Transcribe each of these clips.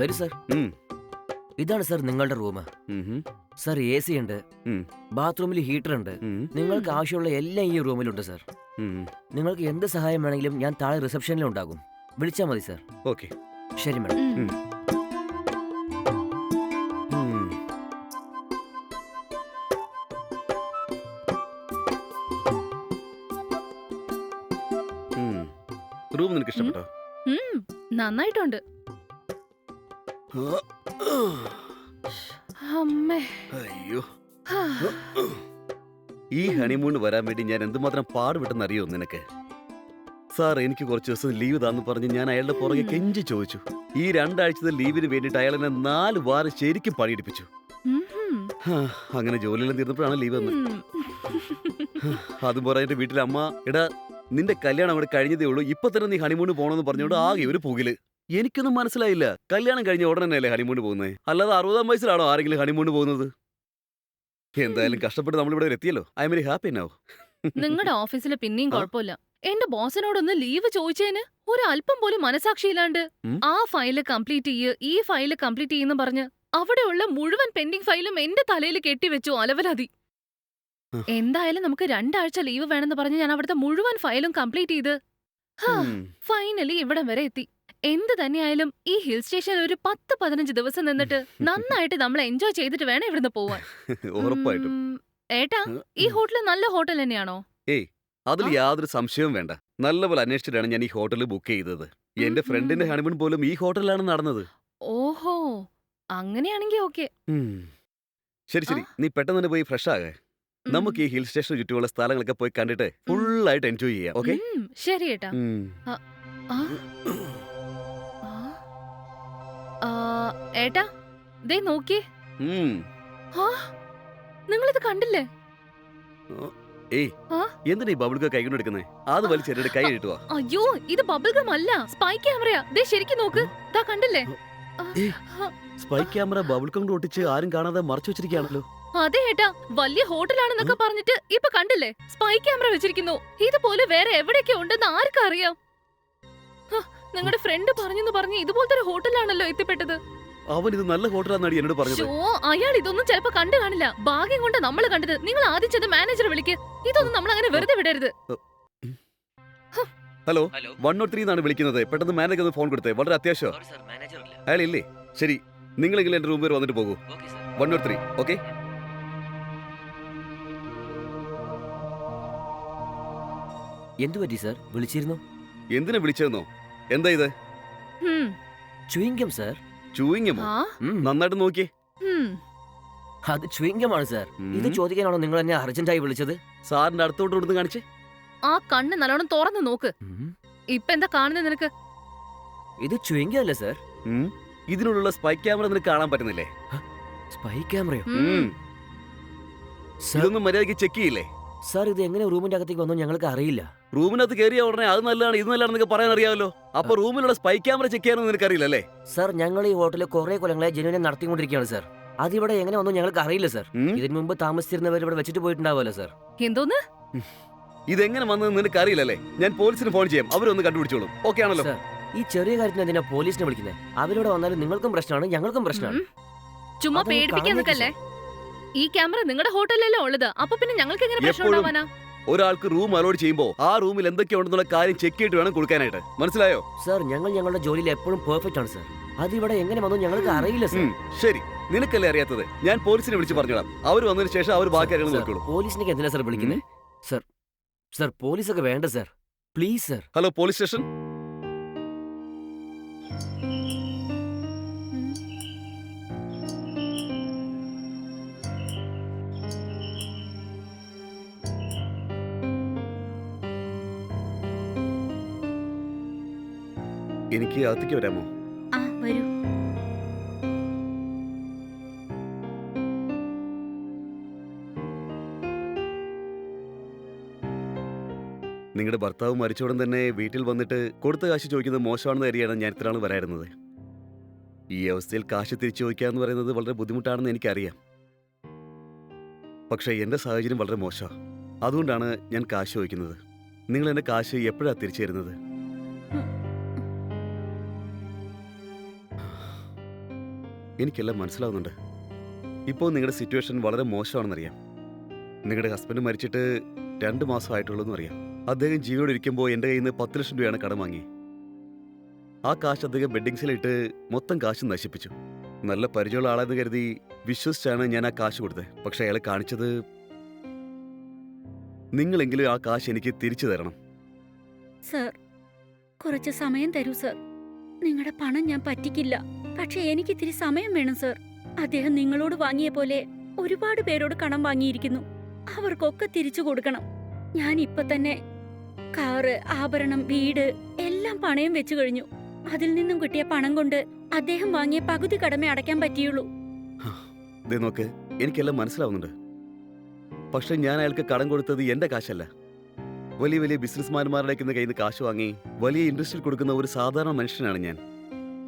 വരൂ സർ. ഇതാണ് സർ നിങ്ങളുടെ റൂം സർ എ സി ഉണ്ട്. ഉം. ബാത്റൂമിൽ ഹീറ്റർ ഉണ്ട്. നിങ്ങൾക്ക് ആവശ്യമുള്ള എല്ലാം ഈ റൂമിലുണ്ട് സർ. ഉം. നിങ്ങൾക്ക് എന്ത് സഹായം വേണമെങ്കിലും ഞാൻ താഴെ റിസപ്ഷനിൽ ഉണ്ടാകും. വിളിച്ചാൽ മതി സർ. ഓക്കെ. ശരി മാഡം. റൂം നിനക്ക് ഇഷ്ടപ്പെട്ടോ? നന്നായിട്ടുണ്ട്. അമ്മേ. അയ്യോ. ഈ ഹണിമൂൺ വരാൻ വേണ്ടി ഞാൻ എന്തുമാത്രം പാടുപെട്ടെന്ന് അറിയോ നിനക്ക്? സാർ എനിക്ക് കുറച്ച് ദിവസം ലീവ് താന്ന് പറഞ്ഞ് ഞാൻ അയാളുടെ പുറകെ കെഞ്ചി ചോദിച്ചു. ഈ രണ്ടാഴ്ചത്തെ ലീവിന് വേണ്ടിയിട്ട് അയാൾ എന്നെ നാല് വാരം ശരിക്കും പണിയെടുപ്പിച്ചു. അങ്ങനെ ജോലിയെല്ലാം തീർന്നപ്പോഴാണ് ലീവ് വന്നത്. അതും പറഞ്ഞിട്ട് വീട്ടിലെ അമ്മ എടാ നിന്റെ കല്യാണം അവിടെ കഴിഞ്ഞതേ ഉള്ളൂ. ഇപ്പൊ തന്നെ നീ ഹണിമൂണ് പോണെന്ന് പറഞ്ഞോണ്ട് ആകെ ഒരു പുകിൽ. എനിക്കൊന്നും മനസ്സിലായില്ല. കല്യാണം കഴിഞ്ഞ ഉടനെ അല്ലേ ഹണിമൂണ് പോകുന്നത് അല്ലാതെ അറുപതാം വയസ്സിലാണോ ആരെങ്കിലും ഹണിമൂണ് പോകുന്നത്? എന്തായാലും കഷ്ടപ്പെട്ട് നമ്മൾ ഇവിടെ എത്തിയല്ലോ. I am very happy now നിങ്ങളുടെ ഓഫീസിൽ പിന്നെയും? കുഴപ്പമില്ല. എന്റെ ബോസിനോടൊന്ന് ലീവ് ചോദിച്ചതിന് ഒരു അല്പം പോലും മനസാക്ഷിയില്ലാണ്ട്? ആ ഫയൽ കംപ്ലീറ്റ് ചെയ്യ് ഈ ഫയൽ കംപ്ലീറ്റ് ചെയ്യുന്ന പറഞ്ഞ് അവിടെയുള്ള മുഴുവൻ പെൻഡിങ് ഫയലും എന്റെ തലയിൽ കെട്ടിവെച്ചു അലവലാതി. എന്തായാലും നമുക്ക് രണ്ടാഴ്ച ലീവ് വേണമെന്ന് പറഞ്ഞ് ഞാൻ അവിടുത്തെ മുഴുവൻ ഫയലും കംപ്ലീറ്റ് ചെയ്ത് ഫൈനലി ഇവിടം വരെ എത്തി. എന്ത് തന്നെയായാലും ഈ ഹിൽ സ്റ്റേഷൻ ഒരു പത്ത് പതിനഞ്ച് ദിവസം നിന്നിട്ട് നന്നായിട്ട് നമ്മൾ എൻജോയ് ചെയ്തിട്ട് വേണം ഇവിടുന്ന് പോവാൻ. ഉറപ്പായിട്ടും. ഉം, ഏട്ടാ ഈ ഹോട്ടൽ നല്ല ഹോട്ടൽ തന്നെയാണോ? അതിൽ യാതൊരു സംശയവും വേണ്ട. നല്ലപോലെ അന്വേഷിച്ചിട്ടാണ് ഞാൻ ഈ ഹോട്ടൽ ബുക്ക് ചെയ്തത്. എന്റെ ഉം, ഫ്രണ്ടിന്റെ ഉം. ഹണിമൂൺ പോലും ഈ ഹോട്ടലിലാണ് നടന്നത്. ഓഹോ അങ്ങനെയാണെങ്കിൽ ഓക്കെ. ഉം. ശരി ശരി. നീ പെട്ടെന്ന് തന്നെ പോയി ഫ്രഷ് ആകെ. നമുക്ക് ഈ ഹിൽ സ്റ്റേഷന് ചുറ്റുമുള്ള സ്ഥലങ്ങളൊക്കെ പോയി കണ്ടിട്ട് ഫുൾ ആയിട്ട് എൻജോയ് ചെയ്യാം ഓക്കെ? ശരി ഏട്ടാ. ആ, ഏട്ടാ ദേ നോക്കിയേ. നിങ്ങൾ നിങ്ങളിത് കണ്ടില്ലേ? ഏയ് എന്തിനാ ഈ അത് വലിച്ചെറിയുടെ കൈ ഇട്ടുവാ. അയ്യോ ഇത് ബബിൾ ഗം അല്ല സ്പൈ ക്യാമറയാ. ദേ ശരിക്കും നോക്ക്. ദാ കണ്ടില്ലേ? സ്പൈ ക്യാമറ ബബിൾ കൊണ്ട് ഒട്ടിച്ച് ആരും കാണാതെ മറച്ചു വെച്ചിരിക്കുകയാണല്ലോ. അതെ ഏട്ടാ വലിയ ഹോട്ടലാണെന്നൊക്കെ പറഞ്ഞിട്ട് ഇപ്പൊ കണ്ടില്ലേ? സ്പൈ ക്യാമറ വെച്ചിരിക്കുന്നു. ഇതുപോലെ വേറെ എവിടെയൊക്കെ ഉണ്ടെന്ന് ആർക്കറിയാം? നിങ്ങളുടെ ഫ്രണ്ട് പറഞ്ഞെന്ന് പറഞ്ഞ് ഇതുപോലത്തെ ഒരു ഹോട്ടലാണല്ലോ എത്തിപ്പെട്ടത്. അവൻ ഇത് നല്ല ഹോട്ടലാന്നാണ് എന്നോട് പറഞ്ഞത്. ഓ അയാൾ ഇതൊന്നും ചിലപ്പോ കണ്ടു കാണില്ല. ഭാഗ്യം കൊണ്ട് നമ്മൾ കണ്ടത്. നിങ്ങൾ ആദ്യം ചെന്ന് മാനേജർ വിളിക്ക്. ഇതൊന്നും നമ്മൾ അങ്ങനെ വെറുതെ വിടരുത്. ഹലോ വൺ നോട്ട് ത്രീ എന്നാണ് വിളിക്കുന്നത്. പെട്ടെന്ന് മാനേജർ ഫോൺ കൊടുത്തേ. വളരെ അത്യാവശ്യം. സർ മാനേജർ ഇല്ല. അയാൾ ഇല്ലേ? ശരി. നിങ്ങളെങ്കിലും എന്റെ വരെ വന്നിട്ട് പോകൂ. വൺ നോട്ട് ത്രീ ഓക്കെ എന്തു പറ്റി സർ വിളിച്ചിരുന്നു? എന്തിനാ വിളിച്ചതെന്നോ? എന്താ ഇത്? ഹും, ചുയിങ്കം സർ ചൂയിങ്ങമോ ആ, നന്നായിട്ട് നോക്കിയേ അത് ചുയിങ്കമാണ് സർ ഇത്. ചോദിക്കാനാണോ നിങ്ങൾ എന്നെ അർജന്റായി വിളിച്ചത്? സാറിന്റെ അടുത്തോട്ട് കൊടുത്ത് കാണിച്ചേ. ആ കണ്ണ് നല്ലോണം തുറന്നു നോക്ക്. ഇപ്പൊ എന്താ കാണുന്നത് നിനക്ക്? ഇത് ചുയിങ്കല്ലേ സാർ ഇതിനുള്ള സ്പൈ ക്യാമറ നിനക്ക് കാണാൻ പറ്റുന്നില്ലേ? സ്പൈ ക്യാമറയോ. ഇതൊന്നും മര്യാദയ്ക്ക് ചെക്ക് ചെയ്യില്ലേ? സർ ഇത് എങ്ങനെ റൂമിന്റെ അകത്തേക്ക് വന്നു ഞങ്ങൾക്ക് അറിയില്ല. റൂമിനകത്ത് കയറിയ ഉടനെ അത് നല്ലതാണ് ഇത് നല്ലതാണ് നിങ്ങൾക്ക് പറയാൻ അറിയാമല്ലോ. അപ്പൊ റൂമിലുള്ള സ്പൈ ക്യാമറ ചെക്ക് ചെയ്യാനൊന്നും നിനക്കറിയില്ല അല്ലേ? സർ ഞങ്ങൾ ഈ ഹോട്ടലിൽ കുറെ കൊല്ലങ്ങളെ ജനുവിനെ നടത്തിക്കൊണ്ടിരിക്കുകയാണ് സർ. അതിവിടെ എങ്ങനെ വന്നു ഞങ്ങൾക്ക് അറിയില്ല സർ. ഇതിന് മുമ്പ് താമസിച്ചിരുന്നവർ ഇവിടെ വെച്ചിട്ട് പോയിട്ടുണ്ടാവുമല്ലോ സർ. എന്തോന്ന്? ഇതെങ്ങനെ വന്നത് നിനക്ക് അറിയില്ലല്ലേ ഞാൻ പോലീസിന് ഫോൺ ചെയ്യാം അവരൊന്ന് കണ്ടുപിടിച്ചോളും. ഓക്കെ ആണല്ലോ? സർ ഈ ചെറിയ കാര്യത്തിന് എന്തിനാ പോലീസിനെ വിളിക്കുന്നത് അവരോട് വന്നാലും നിങ്ങൾക്കും പ്രശ്നമാണ് ഞങ്ങൾക്കും പ്രശ്നമാണ്. ചുമ്മാ പേടിപ്പിക്കാൻ നിൽക്കല്ലേ? ഈ ക്യാമറ നിങ്ങളുടെ ഹോട്ടലിലല്ലേ ഉള്ളത്? അപ്പൊ പിന്നെ ഞങ്ങൾക്ക് എങ്ങനെ പ്രശ്നം എപ്പോഴും ഉണ്ടാവാനാ? ഒരാൾക്ക് റൂം അലോഡ് ചെയ്യുമ്പോൾ ആ റൂമിൽ എന്തൊക്കെയുണ്ടെന്നുള്ള കാര്യം ചെക്ക് ചെയ്തിട്ട് വേണം കൊടുക്കാനായിട്ട്. മനസ്സിലായോ? സർ ഞങ്ങൾ ഞങ്ങളുടെ ജോലിയിൽ എപ്പോഴും പെർഫെക്റ്റ് ആണ് സർ. ഇവിടെ എങ്ങനെ വന്നു ഞങ്ങൾക്ക് അറിയില്ല സർ. ഉം, ശരി. നിനക്കല്ലേ അറിയാത്തത്? ഞാൻ പോലീസിനെ വിളിച്ച് പറഞ്ഞോളാം. അവർ വന്നതിന് ശേഷം അവർ ബാക്കി കാര്യങ്ങൾ സർ, നോക്കിയോളൂ പോലീസിനൊക്കെ എന്തിനാ സർ വിളിക്കുന്നത് സർ സർ പോലീസൊക്കെ വേണ്ട sir. Please sir. Hello police station? എനിക്ക് അകത്തേക്ക് വരാമോ? ആ വരൂ. നിങ്ങളുടെ ഭർത്താവ് മരിച്ചോടൻ തന്നെ വീട്ടിൽ വന്നിട്ട് കൊടുത്ത കാശ് ചോദിക്കുന്നത് മോശമാണെന്ന് കരുതിയാണ് ഞാൻ ഇത്ര നാൾ വരായിരുന്നത് ഈ അവസ്ഥയിൽ കാശ് തിരിച്ചു ചോദിക്കുക എന്ന് പറയുന്നത് വളരെ ബുദ്ധിമുട്ടാണെന്ന് എനിക്കറിയാം. പക്ഷേ എന്റെ സാഹചര്യം വളരെ മോശമാണ് അതുകൊണ്ടാണ് ഞാൻ കാശ് ചോദിക്കുന്നത്. നിങ്ങൾ എന്റെ കാശ് എപ്പോഴാണ് തിരിച്ചു തരുന്നത്? എനിക്കെല്ലാം മനസ്സിലാവുന്നുണ്ട്. ഇപ്പോൾ നിങ്ങളുടെ സിറ്റുവേഷൻ വളരെ മോശമാണെന്നറിയാം. നിങ്ങളുടെ ഹസ്ബൻഡ് മരിച്ചിട്ട് രണ്ട് മാസമായിട്ടുള്ളൂ എന്നറിയാം അദ്ദേഹം ജീവനോട് ഇരിക്കുമ്പോൾ എന്റെ കയ്യിൽ നിന്ന് പത്ത് ലക്ഷം രൂപയാണ് കടം വാങ്ങി. ആ കാശ് അദ്ദേഹം ബെഡിങ്സിലിട്ട് മൊത്തം കാശ് നശിപ്പിച്ചു. നല്ല പരിചയമുള്ള ആളെന്ന് കരുതി വിശ്വസിച്ചാണ് ഞാൻ ആ കാശ് കൊടുത്തത്. പക്ഷേ അയാൾ കാണിച്ചത് നിങ്ങളെങ്കിലും ആ കാശ് എനിക്ക് തിരിച്ചു തരണം. സർ കുറച്ച് സമയം തരൂ സർ. നിങ്ങളുടെ പണം ഞാൻ പറ്റിക്കില്ല. പക്ഷെ എനിക്ക് ഇത്തിരി സമയം വേണം സർ. അദ്ദേഹം നിങ്ങളോട് വാങ്ങിയ പോലെ ഒരുപാട് പേരോട് കടം വാങ്ങിയിരിക്കുന്നു. അവർക്കൊക്കെ തിരിച്ചു കൊടുക്കണം. ഞാൻ ഇപ്പൊ തന്നെ കാറ് ആഭരണം വീട് എല്ലാം പണയം വെച്ചു കഴിഞ്ഞു. അതിൽ നിന്നും കിട്ടിയ പണം കൊണ്ട് അദ്ദേഹം വാങ്ങിയ പകുതി കടമേ അടയ്ക്കാൻ പറ്റിയുള്ളൂ. ദേ നോക്ക് എനിക്കെല്ലാം മനസ്സിലാവുന്നുണ്ട്. പക്ഷെ ഞാൻ അയാൾക്ക് കടം കൊടുത്തത് എന്റെ കാശല്ല. വലിയ വലിയ ബിസിനസ്മാൻമാരുടെ കയ്യിൽ നിന്ന് കാശ് വാങ്ങി വലിയ ഇൻട്രസ്റ്റിൽ കൊടുക്കുന്ന ഒരു സാധാരണ മനുഷ്യനാണ് ഞാൻ.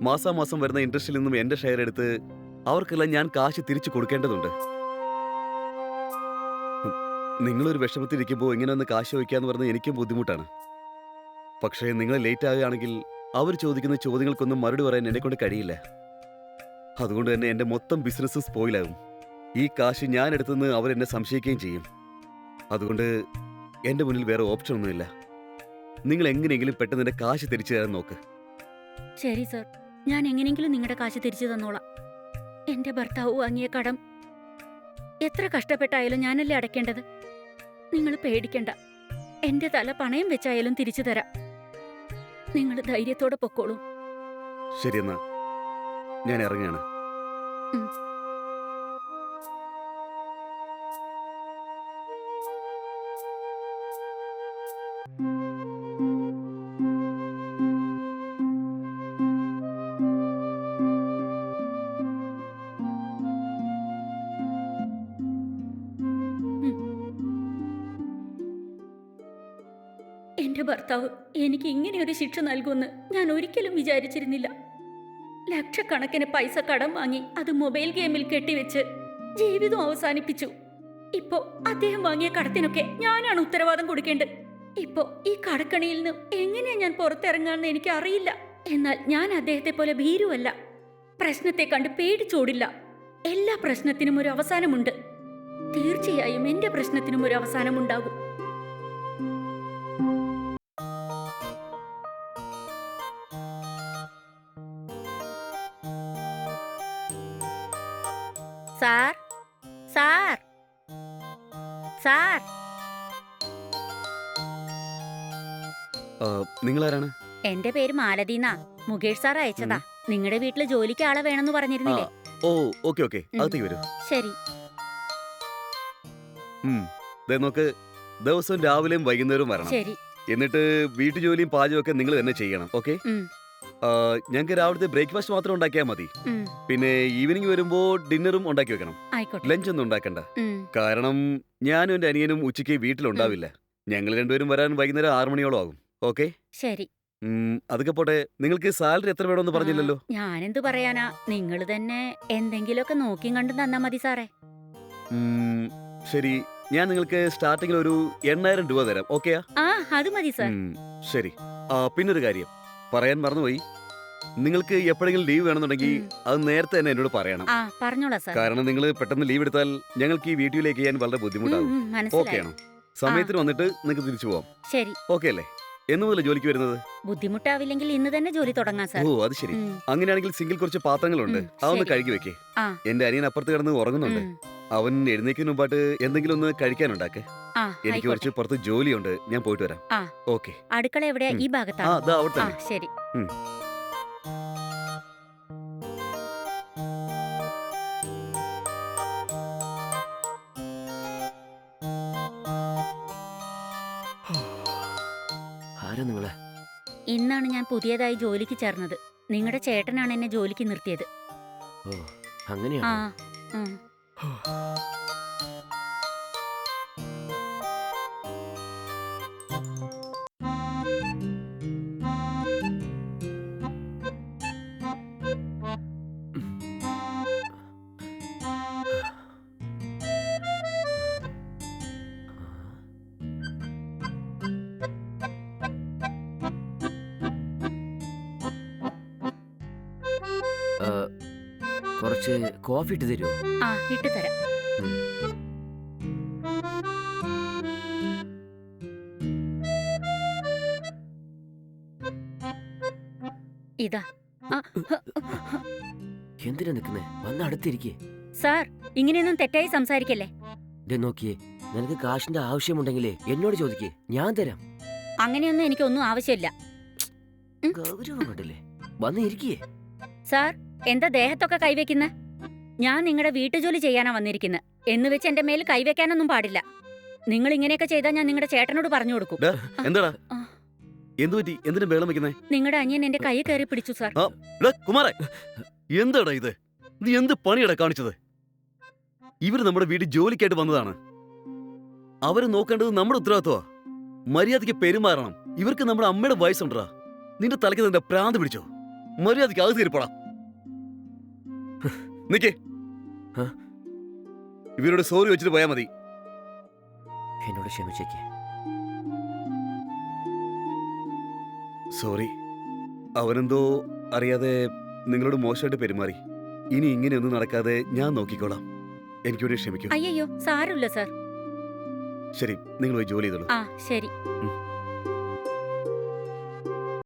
മാസാമാസം വരുന്ന ഇൻട്രസ്റ്റിൽ നിന്നും എന്റെ ഷെയർ എടുത്ത് അവർക്കെല്ലാം ഞാൻ കാശ് തിരിച്ചു കൊടുക്കേണ്ടതുണ്ട്. നിങ്ങളൊരു വിഷമത്തിരിക്കുമ്പോൾ ഇങ്ങനെ ഒന്ന് കാശ് വയ്ക്കാന്ന് പറഞ്ഞത് എനിക്കും ബുദ്ധിമുട്ടാണ്. പക്ഷേ നിങ്ങൾ ലേറ്റ് ആകുകയാണെങ്കിൽ അവർ ചോദിക്കുന്ന ചോദ്യങ്ങൾക്കൊന്നും മറുപടി പറയാൻ എന്നെ കൊണ്ട് കഴിയില്ല. അതുകൊണ്ട് തന്നെ എന്റെ മൊത്തം ബിസിനസ്സും സ്പോയിലാകും ഈ കാശ് ഞാൻ എടുത്തെന്ന് അവരെന്നെ സംശയിക്കുകയും ചെയ്യും. അതുകൊണ്ട് എന്റെ മുന്നിൽ വേറെ ഓപ്ഷൻ ഒന്നുമില്ല. നിങ്ങൾ എങ്ങനെയെങ്കിലും പെട്ടെന്ന് എന്റെ കാശ് തിരിച്ചു തരാൻ നോക്ക്. ശരി സർ ഞാൻ എങ്ങനെയെങ്കിലും നിങ്ങളുടെ കാശ് തിരിച്ചു തന്നോളാം. എന്റെ ഭർത്താവ് വാങ്ങിയ കടം. എത്ര കഷ്ടപ്പെട്ടായാലും ഞാനല്ലേ അടയ്ക്കേണ്ടത്? നിങ്ങൾ പേടിക്കണ്ട. എന്റെ തല പണയം വെച്ചായാലും തിരിച്ചു തരാം. നിങ്ങൾ ധൈര്യത്തോടെ പൊക്കോളൂ. ശരി എന്നാ. ഞാൻ ഇറങ്ങുകയാണ് ഉം. എന്റെ ഭർത്താവ് എനിക്ക് ഇങ്ങനെ ഒരു ശിക്ഷ നൽകുമെന്ന് ഞാൻ ഒരിക്കലും വിചാരിച്ചിരുന്നില്ല. ലക്ഷക്കണക്കിന് പൈസ കടം വാങ്ങി അത് മൊബൈൽ ഗെയിമിൽ കെട്ടിവെച്ച് ജീവിതം അവസാനിപ്പിച്ചു. ഇപ്പോ അദ്ദേഹം വാങ്ങിയ കടത്തിനൊക്കെ ഞാനാണ് ഉത്തരവാദം കൊടുക്കേണ്ടത്. ഇപ്പോ ഈ കടക്കണിയിൽ നിന്ന് എങ്ങനെയാ ഞാൻ പുറത്തിറങ്ങാന്ന് എനിക്ക് അറിയില്ല. എന്നാൽ ഞാൻ അദ്ദേഹത്തെ പോലെ ഭീരുവല്ല. പ്രശ്നത്തെ കണ്ട് പേടിച്ചോടില്ല. എല്ലാ പ്രശ്നത്തിനും ഒരു അവസാനമുണ്ട്. തീർച്ചയായും എന്റെ പ്രശ്നത്തിനും ഒരു അവസാനമുണ്ടാകും. സാർ. സാർ. സാർ. നിങ്ങൾ ആരാണ് എന്റെ പേര് മാലതീന്നാ. മുകേഷ് സാർ അയച്ചതാ. നിങ്ങളുടെ വീട്ടിൽ ജോലിക്ക് ആളെ വേണമെന്ന് പറഞ്ഞിരുന്നില്ലേ? Oh okay okay. അകത്തേക്ക് വരൂ. ശരി. നോക്ക് ദിവസവും രാവിലെയും വൈകുന്നേരവും വരണം. ശരി. എന്നിട്ട് വീട്ടുജോലിയും പാചകമൊക്കെ നിങ്ങൾ തന്നെ ചെയ്യണം ഓക്കെ. ഞങ്ങൾക്ക് രാവിലത്തെ ബ്രേക്ക്ഫാസ്റ്റ് മാത്രം ഉണ്ടാക്കിയാൽ മതി. ഉം, പിന്നെ ഈവനിങ് വരുമ്പോ ഡിന്നറും ഉണ്ടാക്കി വെക്കണം. ആയിക്കോട്ടെ. ലഞ്ച് ഒന്നും ഉണ്ടാക്കണ്ട. ഉം, കാരണം ഞാനും എന്റെ അനിയനും ഉച്ചയ്ക്ക് വീട്ടിലുണ്ടാവില്ല. ഞങ്ങൾ രണ്ടുപേരും വരാൻ വൈകുന്നേരം ആറു മണിയോളം ആകും. ഓക്കെ? ശരി. അതൊക്കെ പോട്ടെ. നിങ്ങൾക്ക് സാലറി എത്ര വേണമെന്ന് പറഞ്ഞില്ലല്ലോ? ഞാൻ ഞാനെന്ത് പറയാനാ? നിങ്ങൾ തന്നെ എന്തെങ്കിലുമൊക്കെ നോക്കി കണ്ടു തന്നാ മതി സാറേ. ഉം, ശരി. ഞാൻ നിങ്ങൾക്ക് സ്റ്റാർട്ടിങ്ങിൽ ഒരു എണ്ണായിരം രൂപ തരാം. ഓക്കെയാ? ആ അത് മതി സാർ. ഉം, ശരി. ആ പിന്നൊരു കാര്യം. പറയാൻ മറന്നുപോയി. നിങ്ങൾക്ക് എപ്പോഴെങ്കിലും ലീവ് വേണമെന്നുണ്ടെങ്കിൽ അത് നേരത്തെ തന്നെ എന്നോട് പറയണം. ആ പറഞ്ഞോളാം സാർ. കാരണം നിങ്ങൾ പെട്ടെന്ന് ലീവ് എടുത്താൽ ഞങ്ങൾക്ക് ഈ വീട്ടിലേക്ക് ചെയ്യാൻ വളരെ ഉം, ബുദ്ധിമുട്ടാകും ഉം, മനസ്സിലായി. ഓക്കെയാണോ സമയത്തിന് വന്നിട്ട് നിങ്ങൾക്ക് തിരിച്ചു പോവാം. ശരി. ഓക്കെ അല്ലേ? എന്ന് മുതൽ ജോലിക്ക് വരുന്നത്? ബുദ്ധിമുട്ടാവില്ലെങ്കിൽ ഇന്ന് തന്നെ ജോലി തുടങ്ങാം സാർ. ഓ അത് ശരി. ഉം, അങ്ങനെയാണെങ്കിൽ സിംഗിൾ കുറച്ച് പാത്രങ്ങളുണ്ട്. ഉം, അതൊന്ന് ശരി. കഴുകി വെക്കേ. ആ. എന്റെ അനിയൻ അപ്പുറത്ത് കിടന്ന് ഉറങ്ങുന്നുണ്ട്. ഉം, അവൻ എഴുന്നേക്കുന്ന മുമ്പായിട്ട് എന്തെങ്കിലും ഒന്ന് കഴിക്കാനുണ്ടാക്കെ. ആ എനിക്ക് ആയിക്കോട്ടെ. കുറച്ച് പുറത്ത് ജോലിയുണ്ട്. ഞാൻ പോയിട്ട് വരാം. ആ. ഓക്കെ. അടുക്കള എവിടെയാ. ഈ ആ ഭാഗത്താണ് അതാ അവിടെ ആ തന്നെ. ശരി. ഉം. ആരാ നിങ്ങളെ? ഇന്നാണ് ഞാൻ പുതിയതായി ജോലിക്ക് ചേർന്നത്. നിങ്ങളുടെ ചേട്ടനാണ് എന്നെ ജോലിക്ക് നിർത്തിയത്. ഓ ആ അങ്ങനെയാണോ ഉം. Huh. കുറച്ച് കോഫി ഇട്ട് തരുമോ ആ ഇട്ട് തരാം. സാർ ഇങ്ങനെയൊന്നും തെറ്റായി സംസാരിക്കല്ലേ? നോക്കിയേ നിനക്ക് കാശിന്റെ ആവശ്യമുണ്ടെങ്കിലേ എന്നോട് ചോദിക്കേ. ഞാൻ തരാം. അങ്ങനെയൊന്നും എനിക്കൊന്നും ആവശ്യമില്ല. സാർ എന്താ ദേഹത്തൊക്കെ കൈവയ്ക്കുന്നെ? ഞാൻ നിങ്ങളുടെ വീട്ടുജോലി ചെയ്യാനാ വന്നിരിക്കുന്നത് എന്ന് വെച്ച് എന്റെ മേൽ കൈവയ്ക്കാനൊന്നും പാടില്ല. നിങ്ങൾ ഇങ്ങനെയൊക്കെ ചെയ്താൽ ഞാൻ നിങ്ങളുടെ ചേട്ടനോട് പറഞ്ഞു കൊടുക്കും. എന്താടാ? എന്തുപറ്റി എന്തിനു ബേളം വെക്കുന്നേ? നിങ്ങളുടെ അനിയൻ എന്റെ കൈ കയറി പിടിച്ചു സാർ. കുമാരേ എന്താടാ ഇത്? നീ എന്ത് പണിയടാ കാണിച്ചത്? ഇവർ നമ്മുടെ വീട് ജോലിക്കായിട്ട് വന്നതാണ്. അവരെ നോക്കേണ്ടത് നമ്മുടെ ഉത്തരവാദിത്വമാ മര്യാദയ്ക്ക് പെരുമാറണം. ഇവർക്ക് നമ്മുടെ അമ്മയുടെ വയസ്സുണ്ടാ നിന്റെ തലയ്ക്ക് നിന്റെ പ്രാന്ത് പിടിച്ചോ? മര്യാദയ്ക്ക് അത് തീർപ്പടാ. നിക്കേ. ഹ? ഇവരോട് സോറി വെച്ചിട്ട് പോയാ മതി. എന്നോട് ക്ഷമിച്ചേക്കേ. സോറി. അവനെന്തോ അറിയാതെ നിങ്ങളോട് മോശമായിട്ട് പെരുമാറി. ഇനി ഇങ്ങനെയൊന്നും നടക്കാതെ ഞാൻ നോക്കിക്കോളാം. എനിക്കൂടി ക്ഷമിക്കും. അയ്യോ സാരമില്ല സാർ. ശരി നിങ്ങൾ പോയി ജോലി ചെയ്തോളൂ. ആ ശരി. ഉം.